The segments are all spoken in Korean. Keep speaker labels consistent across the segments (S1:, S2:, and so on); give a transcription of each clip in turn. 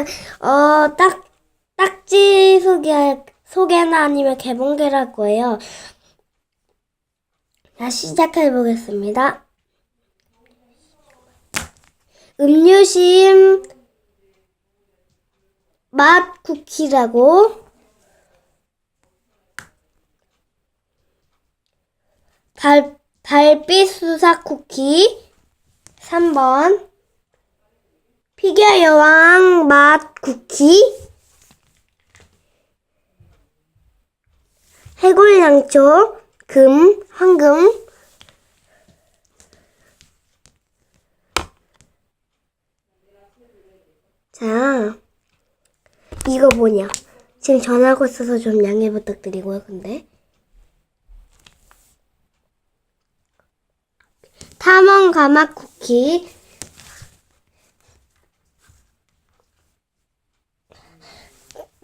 S1: 오늘은 어, 딱 딱지 소개할 소개나 아니면 개봉계를 할 거예요. 자, 시작해 보겠습니다. 음료심 맛 쿠키라고 달, 달빛 수사 쿠키 3번 피겨 여왕 맛 쿠키 해골 양초 금 황금. 자 이거 뭐냐? 지금 전화하고 있어서 좀 양해 부탁드리고요 근데. 탐험 가막 쿠키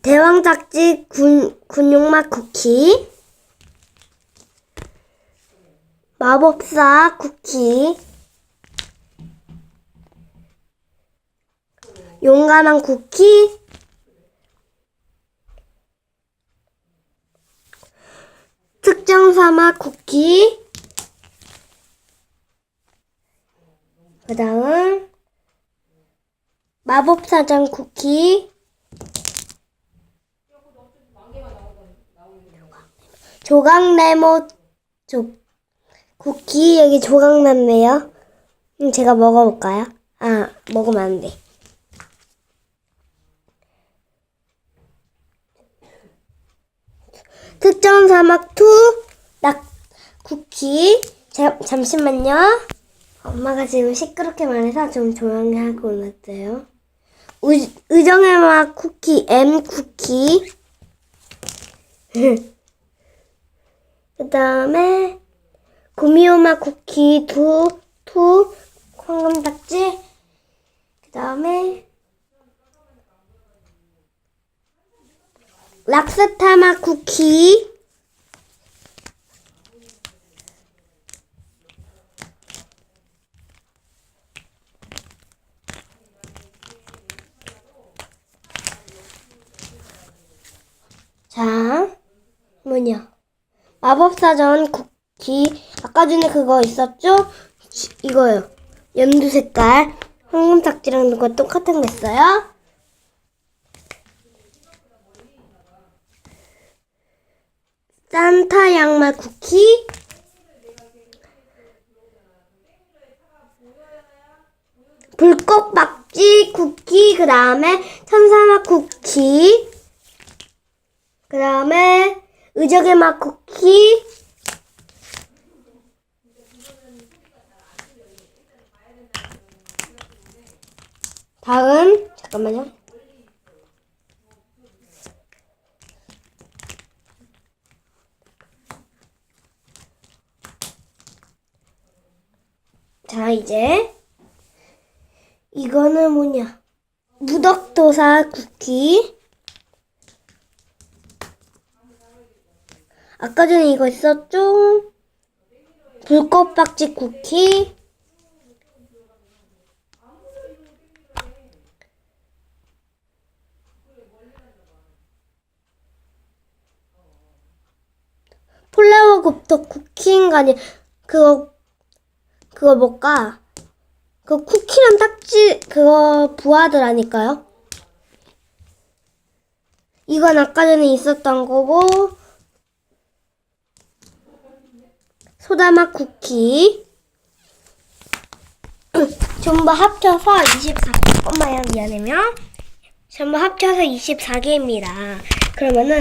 S1: 대왕작지 군, 군용맛 쿠키. 마법사 쿠키. 용감한 쿠키. 특정 사막 쿠키. 그 다음 마법사장 쿠키 조각 네모 조 쿠키 여기 조각 났네요. 음, 제가 먹어볼까요? 아 먹으면 안 돼. 특정 사막 투낙 쿠키 자, 잠시만요. 엄마가 지금 시끄럽게 말해서 좀 조용히 하고 올랐어요. 의, 의정의 맛 쿠키 M 쿠키 그 다음에 구미호마 쿠키 두, 투, 황금딱지. 그 다음에 락스타마 쿠키. 자 뭐냐 마법사전 쿠키. 아까 전에 그거 있었죠? 지- 이거요. 연두 색깔. 황금딱지랑 누가 똑같은 거 있어요? 산타 양말 쿠키. 불꽃박쥐 쿠키. 그 다음에 천사맛 쿠키. 그 다음에 의적의 맛 쿠키 다음 잠깐만요. 자 이제 이거는 뭐냐? 무덕도사 쿠키 아까 전에 이거 있었죠? 불꽃박쥐 쿠키. 플레워 곱터 쿠키 인간이 그거 그거 뭘까? 그 쿠키랑 딱지 그거 부하들 아닐까요? 이건 아까 전에 있었던 거고 소다맛 쿠키. 전부 합쳐서 24 엄마야 미안해요 전부 합쳐서 24개입니다. 그러면은